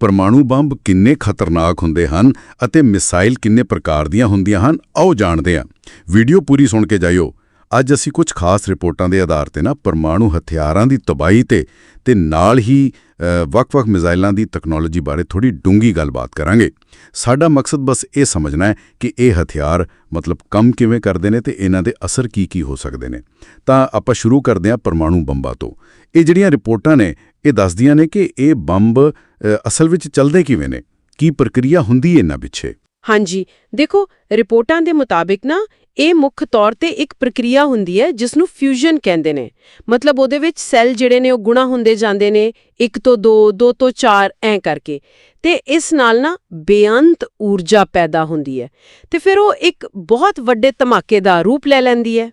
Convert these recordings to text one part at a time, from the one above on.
ਪਰਮਾਣੂ ਬੰਬ ਕਿੰਨੇ ਖਤਰਨਾਕ ਹੁੰਦੇ ਹਨ ਅਤੇ ਮਿਸਾਈਲ ਕਿੰਨੇ ਪ੍ਰਕਾਰ ਦੀਆਂ ਹੁੰਦੀਆਂ ਹਨ, ਆਓ ਜਾਣਦੇ ਹਾਂ। ਵੀਡੀਓ ਪੂਰੀ ਸੁਣ ਕੇ ਜਾਇਓ। ਅੱਜ ਅਸੀਂ ਕੁਝ ਖਾਸ ਰਿਪੋਰਟਾਂ ਦੇ ਆਧਾਰ ਤੇ ਨਾ ਪਰਮਾਣੂ ਹਥਿਆਰਾਂ ਦੀ ਤਬਾਹੀ ਤੇ ਤੇ ਨਾਲ ਹੀ ਵੱਖ-ਵੱਖ ਮਿਜ਼ਾਈਲਾਂ ਦੀ ਟੈਕਨੋਲੋਜੀ ਬਾਰੇ ਥੋੜੀ ਡੂੰਗੀ ਗੱਲਬਾਤ ਕਰਾਂਗੇ। ਸਾਡਾ ਮਕਸਦ ਬਸ ਇਹ ਸਮਝਣਾ ਹੈ ਕਿ ਇਹ ਹਥਿਆਰ ਮਤਲਬ ਕੰਮ ਕਿਵੇਂ ਕਰਦੇ ਨੇ ਤੇ ਇਹਨਾਂ ਦੇ ਅਸਰ ਕੀ-ਕੀ ਹੋ ਸਕਦੇ ਨੇ। ਤਾਂ ਆਪਾਂ ਸ਼ੁਰੂ ਕਰਦੇ ਹਾਂ ਪਰਮਾਣੂ ਬੰਬਾਂ ਤੋਂ। ਇਹ ਜਿਹੜੀਆਂ ਰਿਪੋਰਟਾਂ ਨੇ, ਇਹ ਦੱਸਦੀਆਂ ਨੇ ਕਿ ਇਹ ਬੰਬ ਅਸਲ ਵਿੱਚ ਚੱਲਦੇ ਕਿਵੇਂ ਨੇ? ਕੀ ਪ੍ਰਕਿਰਿਆ ਹੁੰਦੀ ਹੈ ਇਹਨਾਂ ਪਿੱਛੇ? ਹਾਂਜੀ ਦੇਖੋ ਰਿਪੋਰਟਾਂ ਦੇ ਮੁਤਾਬਿਕ ਨਾ ਇਹ ਮੁੱਖ ਤੌਰ ਤੇ ਇੱਕ ਪ੍ਰਕਿਰਿਆ ਹੁੰਦੀ ਹੈ ਜਿਸ ਨੂੰ ਫਿਊਜ਼ਨ ਕਹਿੰਦੇ ਨੇ। ਮਤਲਬ ਉਹਦੇ ਵਿੱਚ ਸੈੱਲ ਜਿਹੜੇ ਨੇ ਉਹ ਗੁਣਾ ਹੁੰਦੇ ਜਾਂਦੇ ਨੇ 1 ਤੋਂ 2 2 ਤੋਂ 4 ਐਂ ਕਰਕੇ। ਤੇ ਇਸ ਨਾਲ ਨਾ ਬੇਅੰਤ ਊਰਜਾ ਪੈਦਾ ਹੁੰਦੀ ਹੈ। ਤੇ ਫਿਰ ਉਹ ਇੱਕ ਬਹੁਤ ਵੱਡੇ ਧਮਾਕੇ ਦਾ ਰੂਪ ਲੈ ਲੈਂਦੀ ਹੈ।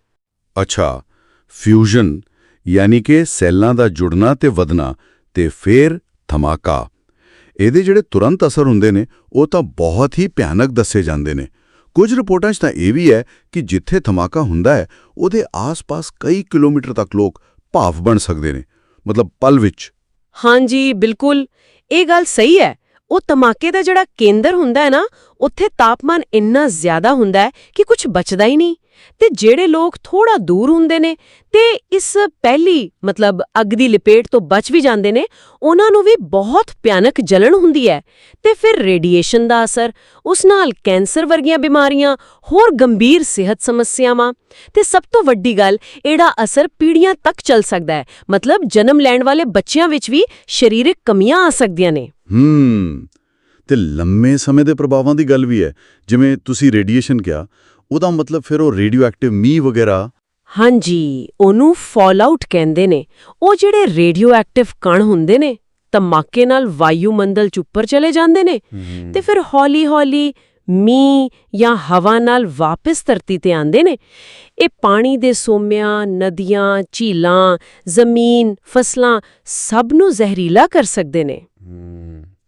ਅੱਛਾ ਫਿਊਜ਼ਨ ਯਾਨੀ ਕਿ ਸੈੱਲਾਂ ਦਾ ਜੁੜਨਾ ਤੇ ਵਧਣਾ ਤੇ ਫਿਰ ਧਮਾਕਾ। ਇਹਦੇ ਜਿਹੜੇ ਤੁਰੰਤ ਅਸਰ ਹੁੰਦੇ ਨੇ, ਉਹ ਤਾਂ ਬਹੁਤ ਹੀ ਭਿਆਨਕ ਦੱਸੇ ਜਾਂਦੇ ਨੇ। ਕੁਝ ਰਿਪੋਰਟਾਂ 'ਚ ਤਾਂ ਇਹ ਵੀ ਹੈ ਕਿ ਜਿੱਥੇ ਧਮਾਕਾ ਹੁੰਦਾ ਹੈ, ਉਹਦੇ ਆਸ-ਪਾਸ ਕਈ ਕਿਲੋਮੀਟਰ ਤੱਕ ਲੋਕ ਭਾਫ ਬਣ ਸਕਦੇ ਨੇ, ਮਤਲਬ ਪਲ ਵਿੱਚ। ਹਾਂਜੀ, ਬਿਲਕੁਲ। ਇਹ ਗੱਲ ਸਹੀ ਹੈ। ਉਹ ਧਮਾਕੇ ਦਾ ਜਿਹੜਾ ਕੇਂਦਰ ਹੁੰਦਾ ਹੈ ਨਾ, ਉੱਥੇ ਤਾਪਮਾਨ ਇੰਨਾ ਜ਼ਿਆਦਾ ਹੁੰਦਾ ਹੈ ਕਿ ਕੁਝ ਬਚਦਾ ਹੀ ਨਹੀਂ। ਤੇ ਜਿਹੜੇ ਲੋਕ ਥੋੜਾ ਦੂਰ ਹੁੰਦੇ ਨੇ ਤੇ ਇਸ ਪਹਿਲੀ, ਮਤਲਬ ਅੱਗ ਦੀ ਲਪੇਟ ਤੋਂ ਬਚ ਵੀ ਜਾਂਦੇ ਨੇ, ਉਹਨਾਂ ਨੂੰ ਵੀ ਬਹੁਤ ਭਿਆਨਕ ਜਲਣ ਹੁੰਦੀ ਹੈ। ਤੇ ਫਿਰ ਰੇਡੀਏਸ਼ਨ ਦਾ ਅਸਰ, ਉਸ ਨਾਲ ਕੈਂਸਰ ਵਰਗੀਆਂ ਬਿਮਾਰੀਆਂ, ਹੋਰ ਗੰਭੀਰ ਸਿਹਤ ਸਮੱਸਿਆਵਾਂ। ਤੇ ਸਭ ਤੋਂ ਵੱਡੀ ਗੱਲ, ਇਹਦਾ ਅਸਰ ਪੀੜ੍ਹੀਆਂ ਤੱਕ ਚੱਲ ਸਕਦਾ ਹੈ। ਮਤਲਬ ਜਨਮ ਲੈਣ ਵਾਲੇ ਬੱਚਿਆਂ ਵਿੱਚ ਵੀ ਸਰੀਰਕ ਕਮੀਆਂ ਆ ਸਕਦੀਆਂ ਨੇ। ਹੂੰ, ਤੇ ਲੰਮੇ ਸਮੇਂ ਦੇ ਪ੍ਰਭਾਵਾਂ ਦੀ ਗੱਲ ਵੀ ਹੈ। ਜਿਵੇਂ ਤੁਸੀਂ ਰੇਡੀਏਸ਼ਨ ਕਿਹਾ ਉਹਦਾ ਮਤਲਬ ਫਿਰ ਉਹ ਰੇਡੀਓਐਕਟਿਵ ਮੀਂਹ ਵਗੈਰਾ। ਹਾਂਜੀ ਉਹਨੂੰ ਫਾਲਆਊਟ ਕਹਿੰਦੇ ਨੇ। ਉਹ ਜਿਹੜੇ ਰੇਡੀਓਐਕਟਿਵ ਕਣ ਹੁੰਦੇ ਨੇ ਧਮਾਕੇ ਨਾਲ ਵਾਯੂਮੰਡਲ ਚ ਉੱਪਰ ਚਲੇ ਜਾਂਦੇ ਨੇ ਤੇ ਫਿਰ ਹੌਲੀ-ਹੌਲੀ ਮੀਂਹ ਜਾਂ ਹਵਾ ਨਾਲ ਵਾਪਸ ਧਰਤੀ ਤੇ ਆਉਂਦੇ ਨੇ। ਇਹ ਪਾਣੀ ਦੇ ਸੋਮਿਆਂ ਨਦੀਆਂ ਝੀਲਾਂ ਜ਼ਮੀਨ ਫਸਲਾਂ ਸਭ ਨੂੰ ਜ਼ਹਿਰੀਲਾ ਕਰ ਸਕਦੇ ਨੇ।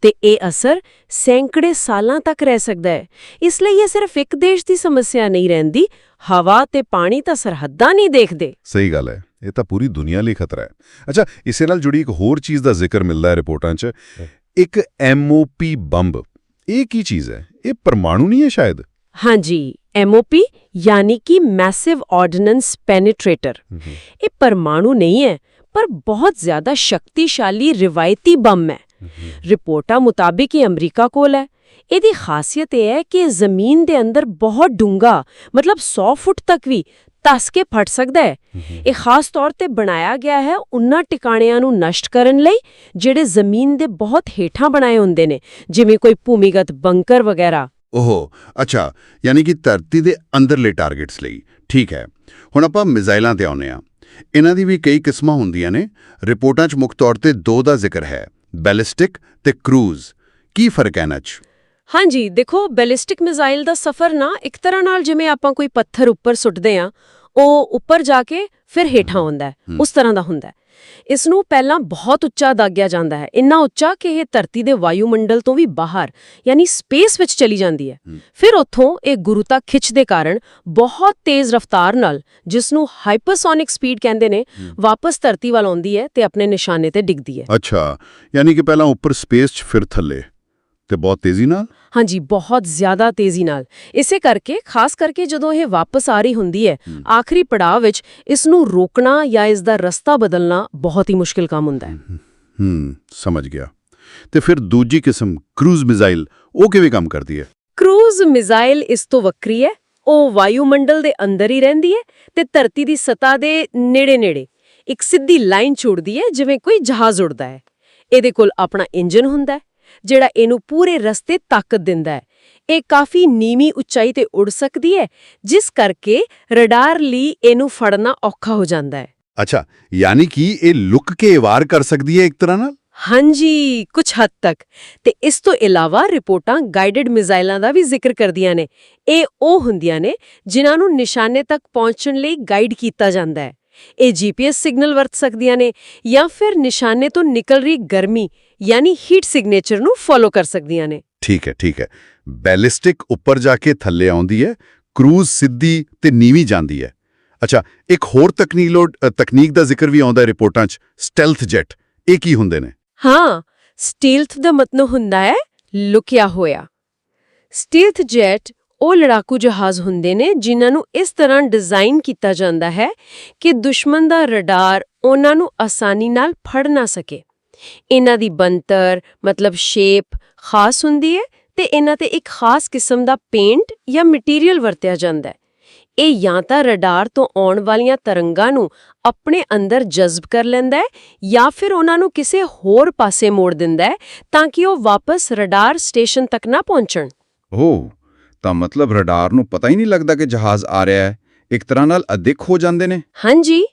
ਤੇ ਇਹ ਅਸਰ ਸੈਂਕੜੇ ਸਾਲਾਂ ਤੱਕ ਰਹਿ ਸਕਦਾ ਹੈ। ਇਸ ਲਈ ਇਹ ਸਿਰਫ ਇੱਕ ਦੇਸ਼ ਦੀ ਸਮੱਸਿਆ ਨਹੀਂ ਰਹਿੰਦੀ ਹਵਾ ਤੇ ਪਾਣੀ ਤਾਂ ਸਰਹੱਦਾਂ ਨਹੀਂ ਦੇਖਦੇ। ਸਹੀ ਗੱਲ ਹੈ ਇਹ ਤਾਂ ਪੂਰੀ ਦੁਨੀਆ ਲਈ ਖਤਰਾ ਹੈ। ਅੱਛਾ ਇਸੇ ਨਾਲ ਜੁੜੀ ਇੱਕ ਹੋਰ ਚੀਜ਼ ਦਾ ਜ਼ਿਕਰ ਮਿਲਦਾ ਹੈ ਰਿਪੋਰਟਾਂ 'ਚ। ਇੱਕ ਐਮਓਪੀ ਬੰਬ ਇਹ ਕੀ ਚੀਜ਼ ਹੈ? ਇਹ ਪਰਮਾਣੂ ਨਹੀਂ ਹੈ ਸ਼ਾਇਦ? ਹਾਂਜੀ ਐਮਓਪੀ ਯਾਨੀ ਕਿ ਮੈਸਿਵ ਆਰਡੀਨੈਂਸ ਪੈਨੀਟ੍ਰੇਟਰ ਇਹ ਪਰਮਾਣੂ ਨਹੀਂ ਹੈ ਪਰ ਬਹੁਤ ਜ਼ਿਆਦਾ ਸ਼ਕਤੀਸ਼ਾਲੀ ਰਿਵਾਇਤੀ ਬੰਮ ਹੈ। ਰਿਪੋਰਟਾਂ ਮੁਤਾਬਿਕ ਇਹ ਅਮਰੀਕਾ ਕੋਲ ਹੈ। ਇਹਦੀ ਖਾਸੀਅਤ ਇਹ ਹੈ ਕਿ ਜ਼ਮੀਨ ਦੇ ਅੰਦਰ ਬਹੁਤ ਡੂੰਘਾ ਮਤਲਬ 100 ਫੁੱਟ ਤੱਕ ਵੀ ਤਸ ਕੇ ਫਟ ਸਕਦਾ ਹੈ। ਇਹ ਖਾਸ ਤੌਰ ਤੇ ਬਣਾਇਆ ਗਿਆ ਹੈ ਉਹਨਾਂ ਟਿਕਾਣਿਆਂ ਨੂੰ ਨਸ਼ਟ ਕਰਨ ਲਈ ਜਿਹੜੇ ਜ਼ਮੀਨ ਦੇ ਬਹੁਤ ਹੇਠਾਂ ਬਣਾਏ ਹੁੰਦੇ ਨੇ ਜਿਵੇਂ ਕੋਈ ਭੂਮੀਗਤ ਬੰਕਰ ਵਗੈਰਾ। ਓਹੋ ਅੱਛਾ ਯਾਨੀ ਕਿ ਧਰਤੀ ਦੇ ਅੰਦਰਲੇ ਟਾਰਗੇਟਸ ਲਈ। ਠੀਕ ਹੈ ਹੁਣ ਆਪਾਂ ਮਿਜ਼ਾਈਲਾਂ ਤੇ ਆਉਨੇ ਆ ਇਹਨਾਂ ਦੀ ਵੀ ਕਈ ਕਿਸਮਾਂ ਹੁੰਦੀਆਂ ਨੇ। ਰਿਪੋਰਟਾਂ 'ਚ ਮੁੱਖ ਤੌਰ ਤੇ ਦੋ ਦਾ ਜ਼ਿਕਰ ਹੈ। ਬੈਲਿਸਟਿਕ ਤੇ ਕਰੂਜ਼, ਕੀ ਫ਼ਰਕ ਹੈ ਇਹਨਾਂ 'ਚ? ਹਾਂਜੀ, ਦੇਖੋ, ਬੈਲਿਸਟਿਕ ਮਿਜ਼ਾਈਲ ਦਾ ਸਫ਼ਰ ਨਾ ਇੱਕ ਤਰ੍ਹਾਂ ਨਾਲ ਜਿਵੇਂ ਆਪਾਂ ਕੋਈ ਪੱਥਰ ਉੱਪਰ ਸੁੱਟਦੇ ਆ ਉਹ ਉੱਪਰ ਜਾ ਕੇ ਫਿਰ ਹੇਠਾਂ ਆਉਂਦਾ ਹੈ ਉਸ ਤਰ੍ਹਾਂ ਦਾ ਹੁੰਦਾ ਹੈ। ਇਸ ਨੂੰ ਪਹਿਲਾਂ ਬਹੁਤ ਉੱਚਾ ਦਾਗਿਆ ਜਾਂਦਾ ਹੈ। ਇੰਨਾ ਉੱਚਾ ਕਿ ਇਹ ਧਰਤੀ ਦੇ ਵਾਯੂਮੰਡਲ ਤੋਂ ਵੀ ਬਾਹਰ ਯਾਨੀ ਸਪੇਸ ਵਿੱਚ ਚਲੀ ਜਾਂਦੀ ਹੈ। ਫਿਰ ਉੱਥੋਂ ਇਹ ਗੁਰੂਤਾ ਖਿੱਚ ਦੇ ਕਾਰਨ ਬਹੁਤ ਤੇਜ਼ ਰਫ਼ਤਾਰ ਨਾਲ ਜਿਸ ਨੂੰ ਹਾਈਪਰਸੋਨਿਕ ਸਪੀਡ ਕਹਿੰਦੇ ਨੇ ਵਾਪਸ ਧਰਤੀ ਵੱਲ ਆਉਂਦੀ ਹੈ ਤੇ ਆਪਣੇ ਨਿਸ਼ਾਨੇ ਤੇ ਡਿੱਗਦੀ ਹੈ। ਅੱਛਾ ਯਾਨੀ ਕਿ ਪਹਿਲਾਂ ਉੱਪਰ ਸਪੇਸ 'ਚ ਫਿਰ ਥੱਲੇ। ਤੇ ਬਹੁਤ ਤੇਜ਼ੀ ਨਾਲ? ਹਾਂਜੀ ਬਹੁਤ ਜ਼ਿਆਦਾ ਤੇਜ਼ੀ ਨਾਲ। ਇਸੇ ਕਰਕੇ ਖਾਸ ਕਰਕੇ ਜਦੋਂ ਇਹ ਵਾਪਸ ਆ ਰਹੀ ਹੁੰਦੀ ਹੈ ਆਖਰੀ ਪੜਾਅ ਵਿੱਚ ਇਸ ਨੂੰ ਰੋਕਣਾ ਜਾਂ ਇਸ ਦਾ ਰਸਤਾ ਬਦਲਣਾ ਬਹੁਤ ਹੀ ਮੁਸ਼ਕਿਲ ਕੰਮ ਹੁੰਦਾ ਹੈ। ਹੂੰ ਸਮਝ ਗਿਆ। ਤੇ ਫਿਰ ਦੂਜੀ ਕਿਸਮ ਕਰੂਜ਼ ਮਿਜ਼ਾਈਲ ਉਹ ਕਿਵੇਂ ਕੰਮ ਕਰਦੀ ਹੈ? ਕਰੂਜ਼ ਮਿਜ਼ਾਈਲ ਇਸ ਤੋਂ ਵੱਖਰੀ ਹੈ। ਉਹ ਵਾਯੂਮੰਡਲ ਦੇ ਅੰਦਰ ਹੀ ਰਹਿੰਦੀ ਹੈ ਤੇ ਧਰਤੀ ਦੀ ਸਤ੍ਹਾ ਦੇ ਨੇੜੇ-ਨੇੜੇ ਇੱਕ ਸਿੱਧੀ ਲਾਈਨ ਛੋੜਦੀ ਹੈ ਜਿਵੇਂ ਕੋਈ ਜਹਾਜ਼ ਉੜਦਾ ਹੈ। ਇਹਦੇ ਕੋਲ ਆਪਣਾ ਇੰਜਨ ਹੁੰਦਾ ਹੈ। ਜਿਹੜਾ ਇਹਨੂੰ ਪੂਰੇ ਰਸਤੇ ਤਾਕਤ ਦਿੰਦਾ ਹੈ। ਇਹ ਕਾਫੀ ਨੀਵੀਂ ਉਚਾਈ ਤੇ ਉੜ ਸਕਦੀ ਹੈ ਜਿਸ ਕਰਕੇ ਰਡਾਰ ਲਈ ਇਹਨੂੰ ਫੜਨਾ ਔਖਾ ਹੋ ਜਾਂਦਾ ਹੈ। ਅੱਛਾ ਯਾਨੀ ਕਿ ਇਹ ਲੁੱਕ ਕੇ ਵਾਰ ਕਰ ਸਕਦੀ ਹੈ ਇੱਕ ਤਰ੍ਹਾਂ ਨਾਲ? ਹਾਂਜੀ ਕੁਝ ਹੱਦ ਤੱਕ। ਤੇ ਇਸ ਤੋਂ ਇਲਾਵਾ ਰਿਪੋਰਟਾਂ ਗਾਈਡਡ ਮਿਜ਼ਾਈਲਾਂ ਦਾ ਵੀ ਜ਼ਿਕਰ ਕਰਦੀਆਂ ਨੇ। ਇਹ ਉਹ ਹੁੰਦੀਆਂ ਨੇ ਜਿਨ੍ਹਾਂ ਨੂੰ ਨਿਸ਼ਾਨੇ ਤੱਕ ਪਹੁੰਚਣ ਲਈ ਗਾਈਡ ਕੀਤਾ ਜਾਂਦਾ ਹੈ। ਇਹ ਜੀਪੀਐਸ ਸਿਗਨਲ ਵਰਤ ਸਕਦੀਆਂ ਨੇ ਜਾਂ ਫਿਰ ਨਿਸ਼ਾਨੇ ਤੋਂ ਨਿਕਲ ਰਹੀ ਗਰਮੀ ਯਾਨੀ ਹੀਟ ਸਿਗਨੇਚਰ ਨੂੰ ਫੋਲੋ ਕਰ ਸਕਦੀਆਂ ਨੇ। ਠੀਕ ਹੈ ਠੀਕ ਹੈ। ਬੈਲਿਸਟਿਕ ਉੱਪਰ ਜਾ ਕੇ ਥੱਲੇ ਆਉਂਦੀ ਹੈ ਕਰੂਜ਼ ਸਿੱਧੀ ਤੇ ਨੀਵੀਂ ਜਾਂਦੀ ਹੈ। ਅੱਛਾ ਇੱਕ ਹੋਰ ਤਕਨੀਕ ਲੋ ਅ, ਤਕਨੀਕ ਦਾ ਜ਼ਿਕਰ ਵੀ ਆਉਂਦਾ ਹੈ ਰਿਪੋਰਟਾਂ 'ਚ ਸਟੈਲਥ ਜੈਟ ਇਹ ਕੀ ਹੁੰਦੇ ਨੇ? ਹਾਂ ਸਟੀਲਥ ਦਾ ਮਤਲਬ ਹੁੰਦਾ ਹੈ ਲੁਕਿਆ ਹੋਇਆ। ਸਟੀਲਥ ਜੈਟ ਉਹ ਲੜਾਕੂ ਜਹਾਜ਼ ਹੁੰਦੇ ਨੇ, ਜਿਨ੍ਹਾਂ ਨੂੰ ਇਸ ਤਰ੍ਹਾਂ ਡਿਜ਼ਾਈਨ ਕੀਤਾ ਜਾਂਦਾ ਹੈ ਕਿ ਦੁਸ਼ਮਣ ਦਾ ਰਡਾਰ ਉਹਨਾਂ ਨੂੰ ਆਸਾਨੀ ਨਾਲ ਫੜ ਨਾ ਸਕੇ। ਇਹਨਾਂ ਦੀ ਬੰਤਰ ਮਤਲਬ ਸ਼ੇਪ ਖਾਸ ਹੁੰਦੀ ਹੈ ਤੇ ਇਹਨਾਂ ਤੇ ਇੱਕ ਖਾਸ ਕਿਸਮ ਦਾ ਪੇਂਟ ਜਾਂ ਮਟੀਰੀਅਲ ਵਰਤਿਆ ਜਾਂਦਾ ਹੈ। ਇਹ ਜਾਂ ਤਾਂ ਰਡਾਰ ਤੋਂ ਆਉਣ ਵਾਲੀਆਂ ਤਰੰਗਾਂ ਨੂੰ ਆਪਣੇ ਅੰਦਰ ਜਜ਼ਬ ਕਰ ਲੈਂਦਾ ਹੈ ਜਾਂ ਫਿਰ ਉਹਨਾਂ ਨੂੰ ਕਿਸੇ ਹੋਰ ਪਾਸੇ ਮੋੜ ਦਿੰਦਾ ਹੈ ਤਾਂ ਕਿ ਉਹ ਵਾਪਸ ਰਡਾਰ ਸਟੇਸ਼ਨ ਤੱਕ ਨਾ ਪਹੁੰਚਣ। ਓਹ ਤਾਂ ਮਤਲਬ ਰਡਾਰ ਨੂੰ ਪਤਾ ਹੀ ਨਹੀਂ ਲੱਗਦਾ ਕਿ ਜਹਾਜ਼ ਆ ਰਿਹਾ ਹੈ। ਇੱਕ ਤਰ੍ਹਾਂ ਨਾਲ ਅਦਿੱਖ ਹੋ ਜਾਂਦੇ ਨੇ। ਹਾਂਜੀ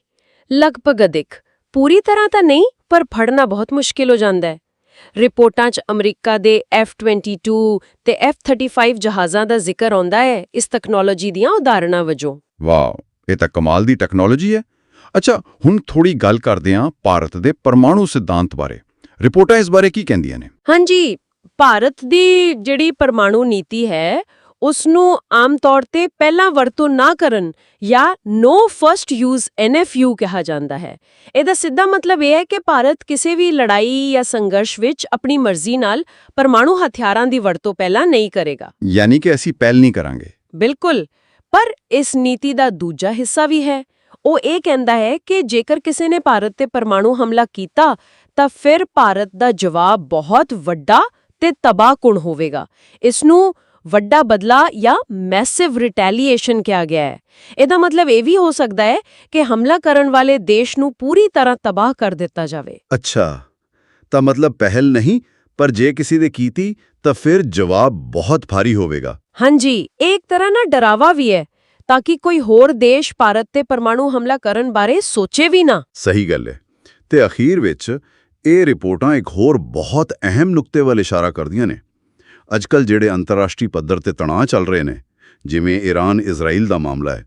ਲਗਭਗ ਅਦਿਕ ਪੂਰੀ ਤਰ੍ਹਾਂ ਤਾਂ ਨਹੀਂ ਪਰ ਫੜਨਾ ਬਹੁਤ ਮੁਸ਼ਕਿਲ ਹੋ ਜਾਂਦਾ ਹੈ। ਰਿਪੋਰਟਾਂ 'ਚ ਅਮਰੀਕਾ ਦੇ F-22 ਤੇ F-35 ਜਹਾਜ਼ਾਂ ਦਾ ਜ਼ਿਕਰ ਆਉਂਦਾ ਹੈ ਇਸ ਟੈਕਨੋਲੋਜੀ ਦੀਆਂ ਉਦਾਹਰਣਾਂ ਵਜੋਂ। ਵਾਓ ਇਹ ਤਾਂ ਕਮਾਲ ਦੀ ਟੈਕਨੋਲੋਜੀ ਹੈ। ਅੱਛਾ ਹੁਣ ਥੋੜੀ ਗੱਲ ਕਰਦੇ ਹਾਂ ਭਾਰਤ ਦੇ ਪਰਮਾਣੂ ਸਿਧਾਂਤ ਬਾਰੇ। ਰਿਪੋਰਟਾਂ ਇਸ ਬਾਰੇ ਕੀ ਕਹਿੰਦੀਆਂ ਨੇ? ਹਾਂਜੀ ਭਾਰਤ ਦੀ ਜਿਹੜੀ ਪਰਮਾਣੂ ਨੀਤੀ ਹੈ ਉਸ ਨੂੰ ਆਮ ਤੌਰ ਤੇ ਪਹਿਲਾਂ ਵਰਤੋਂ ਨਾ ਕਰਨ ਜਾਂ ਨੋ ਫਰਸਟ ਯੂਜ਼ NFU ਕਿਹਾ ਜਾਂਦਾ ਹੈ। ਇਹਦਾ ਸਿੱਧਾ ਮਤਲਬ ਇਹ ਹੈ ਕਿ ਭਾਰਤ ਕਿਸੇ ਵੀ ਲੜਾਈ ਜਾਂ ਸੰਘਰਸ਼ ਵਿੱਚ ਆਪਣੀ ਮਰਜ਼ੀ ਨਾਲ ਪਰਮਾਣੂ ਹਥਿਆਰਾਂ ਦੀ ਵਰਤੋਂ ਪਹਿਲਾਂ ਨਹੀਂ ਕਰੇਗਾ। ਯਾਨੀ ਕਿ ਅਸੀਂ ਪਹਿਲ ਨਹੀਂ ਕਰਾਂਗੇ। ਬਿਲਕੁਲ ਪਰ ਇਸ ਨੀਤੀ ਦਾ ਦੂਜਾ ਹਿੱਸਾ ਵੀ ਹੈ। ਉਹ ਇਹ ਕਹਿੰਦਾ ਹੈ ਕਿ ਜੇਕਰ ਕਿਸੇ ਨੇ ਭਾਰਤ ਤੇ ਪਰਮਾਣੂ ਹਮਲਾ ਕੀਤਾ ਤਾਂ ਫਿਰ ਭਾਰਤ ਦਾ ਜਵਾਬ ਬਹੁਤ ਵੱਡਾ ਤੇ ਤਬਾਹਕੁਨ ਹੋਵੇਗਾ। ਇਸ ਨੂੰ ਵੱਡਾ ਬਦਲਾ ਜਾਂ ਮੈਸਿਵ ਰਿਟੈਲੀਏਸ਼ਨ ਕਿਹਾ ਗਿਆ ਹੈ। ਇਹਦਾ ਮਤਲਬ ਇਹ ਵੀ ਹੋ ਸਕਦਾ ਹੈ ਕਿ ਹਮਲਾ ਕਰਨ ਵਾਲੇ ਦੇਸ਼ ਨੂੰ ਪੂਰੀ ਤਰ੍ਹਾਂ ਤਬਾਹ ਕਰ ਦਿੱਤਾ ਜਾਵੇ। ਅੱਛਾ ਤਾਂ ਮਤਲਬ ਪਹਿਲ ਨਹੀਂ ਪਰ ਜੇ ਕਿਸੇ ਦੇ ਕੀਤੀ ਤਾਂ ਫਿਰ ਜਵਾਬ ਬਹੁਤ ਭਾਰੀ ਹੋਵੇਗਾ। ਹਾਂਜੀ ਇੱਕ ਤਰ੍ਹਾਂ ਨਾਲ ਡਰਾਵਾ ਵੀ ਹੈ ਤਾਂ ਕਿ ਕੋਈ ਹੋਰ ਦੇਸ਼ ਭਾਰਤ ਤੇ ਪਰਮਾਣੂ ਹਮਲਾ ਕਰਨ ਬਾਰੇ ਸੋਚੇ ਵੀ ਨਾ। ਸਹੀ ਗੱਲ ਹੈ। ਤੇ ਅਖੀਰ ਵਿੱਚ ਇਹ ਰਿਪੋਰਟਾਂ ਇੱਕ ਹੋਰ ਬਹੁਤ ਅਹਿਮ ਨੁਕਤੇ ਵੱਲ ਇਸ਼ਾਰਾ ਕਰਦੀਆਂ ਨੇ। ਅੱਜਕੱਲ ਜਿਹੜੇ ਅੰਤਰਰਾਸ਼ਟਰੀ ਪੱਧਰ ਤੇ ਤਣਾਅ ਚੱਲ ਰਹੇ ਨੇ, ਜਿਵੇਂ ਈਰਾਨ ਇਜ਼ਰਾਈਲ ਦਾ ਮਾਮਲਾ ਹੈ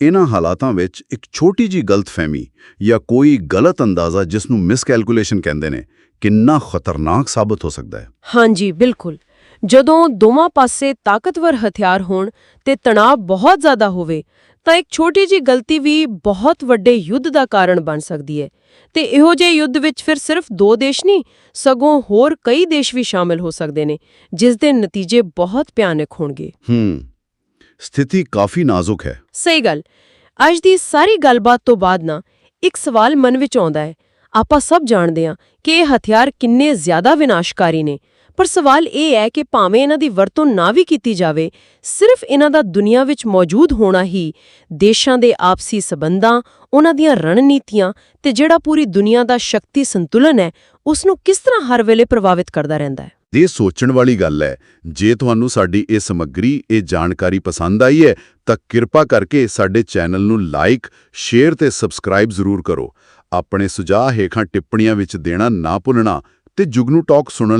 ਇਹਨਾਂ ਹਾਲਾਤਾਂ ਵਿੱਚ ਇੱਕ ਛੋਟੀ ਜੀ ਗਲਤਫਹਿਮੀ ਜਾਂ ਕੋਈ ਗਲਤ ਅੰਦਾਜ਼ਾ ਜਿਸ ਨੂੰ ਮਿਸਕੈਲਕੂਲੇਸ਼ਨ ਕਹਿੰਦੇ ਨੇ, ਕਿੰਨਾ ਖਤਰਨਾਕ ਸਾਬਤ ਹੋ ਸਕਦਾ ਹੈ? ਹਾਂਜੀ, ਬਿਲਕੁਲ। ਜਦੋਂ ਦੋਵਾਂ ਪਾਸੇ ਤਾਕਤਵਰ ਹਥਿਆਰ ਹੋਣ ਤੇ ਤਣਾਅ ਬਹੁਤ ਜ਼ਿਆਦਾ ਹੋਵੇ ਤਾਂ ਇੱਕ ਛੋਟੀ ਜੀ ਗਲਤੀ ਵੀ ਬਹੁਤ ਵੱਡੇ ਯੁੱਧ ਦਾ ਕਾਰਨ ਬਣ ਸਕਦੀ ਹੈ। ਤੇ ਇਹੋ ਜਿਹੇ ਯੁੱਧ ਵਿੱਚ ਫਿਰ ਸਿਰਫ ਦੋ ਦੇਸ਼ ਨਹੀਂ ਸਗੋਂ ਹੋਰ ਕਈ ਦੇਸ਼ ਵੀ ਸ਼ਾਮਿਲ ਹੋ ਸਕਦੇ ਨੇ ਜਿਸ ਦੇ ਨਤੀਜੇ ਬਹੁਤ ਭਿਆਨਕ ਹੋਣਗੇ। ਹੂੰ ਸਥਿਤੀ ਕਾਫੀ ਨਾਜ਼ੁਕ ਹੈ। ਸਹੀ ਗੱਲ। ਅੱਜ ਦੀ ਸਾਰੀ ਗੱਲਬਾਤ ਤੋਂ ਬਾਅਦ ਨਾ ਇੱਕ ਸਵਾਲ ਮਨ ਵਿੱਚ ਆਉਂਦਾ ਹੈ। ਆਪਾਂ ਸਭ ਜਾਣਦੇ ਹਾਂ ਕਿ ਇਹ ਹਥਿਆਰ ਕਿੰਨੇ ਜ਼ਿਆਦਾ ਵਿਨਾਸ਼ਕਾਰੀ ਨੇ। ਪਰ ਸਵਾਲ ਇਹ ਹੈ ਕਿ ਭਾਵੇਂ ਇਹਨਾਂ ਦੀ ਵਰਤੋਂ ਨਾ ਵੀ ਕੀਤੀ ਜਾਵੇ, ਸਿਰਫ ਇਹਨਾਂ ਦਾ ਦੁਨੀਆ ਵਿੱਚ ਮੌਜੂਦ ਹੋਣਾ ਹੀ, ਦੇਸ਼ਾਂ ਦੇ ਆਪਸੀ ਸਬੰਧਾਂ, ਉਹਨਾਂ ਦੀਆਂ ਰਣਨੀਤੀਆਂ ਤੇ ਜਿਹੜਾ ਪੂਰੀ ਦੁਨੀਆ ਦਾ ਸ਼ਕਤੀ ਸੰਤੁਲਨ ਹੈ ਉਸ ਨੂੰ ਕਿਸ ਤਰ੍ਹਾਂ ਹਰ ਵੇਲੇ ਪ੍ਰਭਾਵਿਤ ਕਰਦਾ ਰਹਿੰਦਾ ਹੈ? ਇਹ ਸੋਚਣ ਵਾਲੀ ਗੱਲ ਹੈ, ਜੇ ਤੁਹਾਨੂੰ ਸਾਡੀ ਇਹ ਸਮੱਗਰੀ, ਇਹ ਜਾਣਕਾਰੀ ਪਸੰਦ ਆਈ ਹੈ, ਤਾਂ ਕਿਰਪਾ ਕਰਕੇ ਸਾਡੇ ਚੈਨਲ ਨੂੰ ਲਾਈਕ, ਸ਼ੇਅਰ ਤੇ ਸਬਸਕ੍ਰਾਈਬ ਜ਼ਰੂਰ ਕਰੋ। ਆਪਣੇ ਸੁਝਾਅ ਹੇਠਾਂ ਟਿੱਪਣੀਆਂ ਵਿੱਚ ਦੇਣਾ ਨਾ ਭੁੱਲਣਾ ਤੇ ਜੁਗਨੂ ਟਾਕ ਸੁਣਨ